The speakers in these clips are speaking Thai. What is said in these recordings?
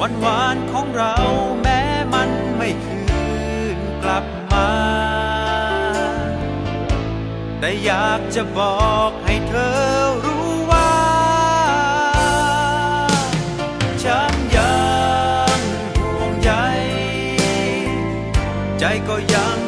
วันหวานของเราแม้มันไม่คืนกลับมา แต่อยากจะบอกให้เธอรู้ว่า ฉันยังห่วงใย ใจก็ยัง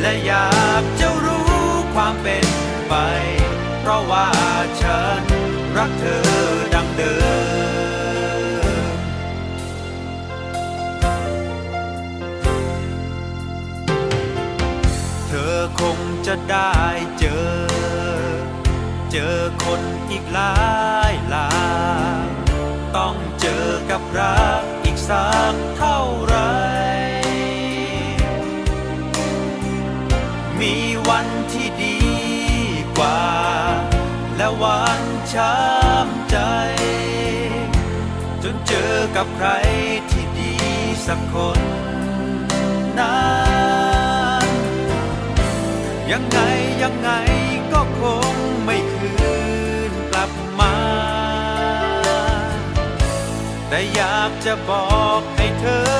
และอยากจะรู้ความเป็นไป เพราะว่าฉันรักเธอดังเดิม เธอคงจะได้เจอ เจอคนอีกหลายหลายต้องเจอกับรักอีกสักเท่า ที่ดีกว่า และวันช้ำใจ จนเจอกับใครที่ดีสักคนนั้นยังไงยังไงก็คงไม่คืนกลับมา แต่อยากจะบอกให้เธอ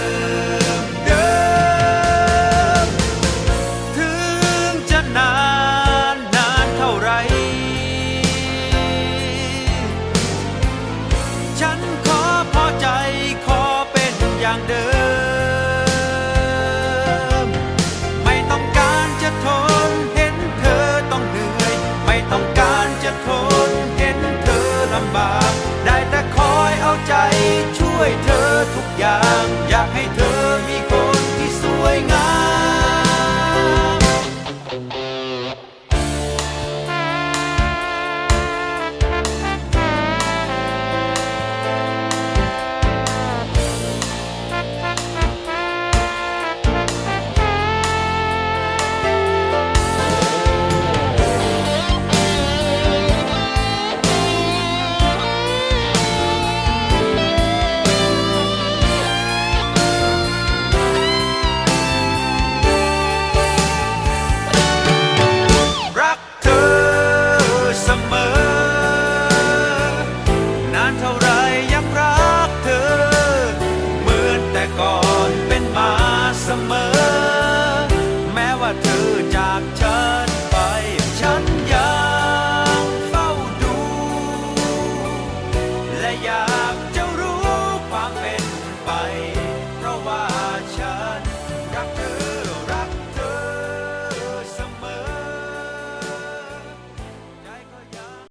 ได้แต่คอยเอาใจช่วยเธอทุกอย่างอยากให้เธอ